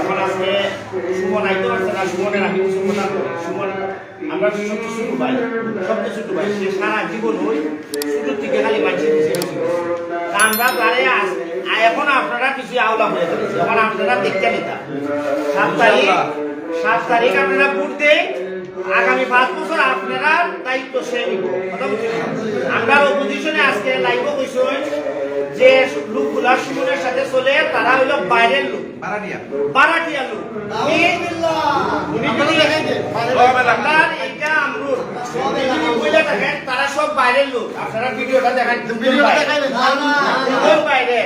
এখন আজকে সুমন আইতে পারছে না সুমন আমরা সবচেয়ে ছোট ভাই জীবন ওই ছোট থেকে খালি মানছে আমরা তারে এখন আপনারা কিছু আওলা আপনারা দেখতে নিতা। সাত তারিখ সাত তারিখ আপনারা ভোট আগামী পাঁচ বছর আপনারা দায়িত্ব সে নিব। আমরা অপোজিশনে আজকে লাইভ কইছি যে লোকগুলা সুমনের সাথে চলে তারা হইল বাইরের লোক। বারাটিয়া লোক। তারা সব বাইরের লোক। আপনারা ভিডিওটা দেখেন বাইরে।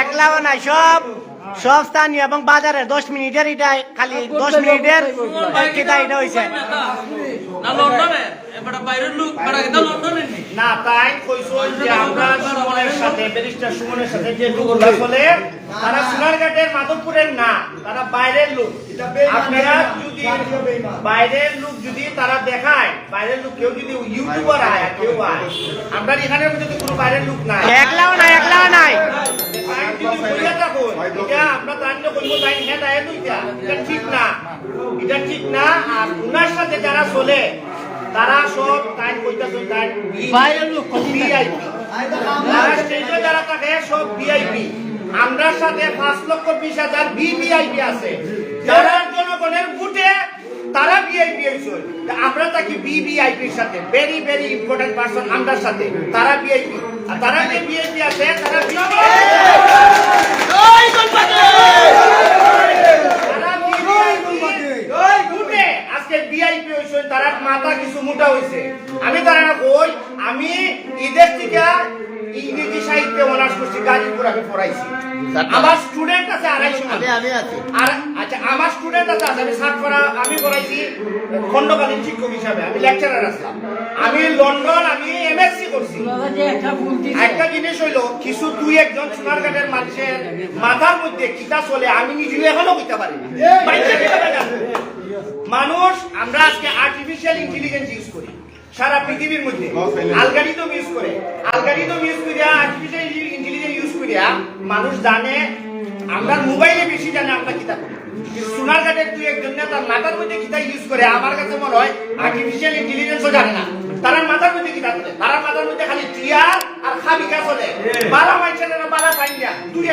একলাও নাই সব সব স্থানীয় এবং বাজারে দশ মিনিটের এটা খালি দশ মিনিটের এটা হয়েছে না এবারে বাইরের লোক বেড়া কিন্তু লন্ডনে না তাই কইছো যে আমরা সুমনের সাথে ব্যারিস্টার সুমনের সাথে যে লোকগুলা চলে তারা সোনারঘাটের মাধবপুরের না তারা বাইরের লোক। আপনারা যদি বাইরের লোক যদি তারা দেখায় বাইরের লোক কেউ যদি ইউটিউবার আয় কেউ আয় আমরা এখানে যদি কোনো বাইরের লোক নাই একলাও নাই। নাই আমরা তার তাই হ্যাঁ তাই ঠিক না। এটা ঠিক না আর উনার সাথে যারা চলে তারা সব তাই কইতাছে তাই বাইরের লোক, ভিআইপি তারা স্টেজে যারা থাকে সব ভিআইপি আমরার সাথে পাঁচ লক্ষ বিশ হাজার ভিভিআইপি আছে। যারা জনগণের ভোটে তারা ভিআইপি হয়েছে আমরা থাকি ভিভিআইপির সাথে। ভেরি ভেরি ইম্পর্টেন্ট পার্সন আমরার সাথে। তারা ভিআইপি আর তারা যে ভিআইপি আছে তারা VIP তারা VIP ভোটে ভিআইপি মাথা কিছু মোটা আমি তারা না কই আমি ঈদের থেকে ইংরেজি সাহিত্যে অনার্স করছি গাজীপুর আমি পড়াইছি। আমার স্টুডেন্ট আছে আড়াইশো আমি আমি আছি। আর আচ্ছা আমার স্টুডেন্ট আছে আমি সাত আমি পড়াইছি খণ্ডকালীন শিক্ষক হিসাবে আমি লেকচারার আসলাম আমি লন্ডন আমি এমএসসি করছি। একটা জিনিস হইল কিছু দুই একজন সোনারঘাটের মানুষের মাথার মধ্যে কিতা চলে আমি নিজে এখনও কইতে পারি না। মানুষ আমরা আজকে আর্টিফিশিয়াল ইন্টেলিজেন্স ইউজ করি। সারা পৃথিবীর মধ্যে। আলগারিদম ইউজ করে। আলগারিদম ইউজ করিয়া আর্টিফিশিয়াল ইন্টেলিজেন্স ইউজ করিয়া মানুষ জানে আমরা মোবাইলে বেশি জানে আমরা কিতা করি। সোনারঘাটের দুই একজন না তার মাথার মধ্যে কিতা ইউজ করে আমার কাছে মনে হয় আর্টিফিশিয়াল ইন্টেলিজেন্সও জানে না। তারা মাথার মধ্যে কিতা করে তারা মাথার মধ্যে খালি টিয়ার আর খাবিকা চলে। বালা মাইছে না বালা পাইন দুই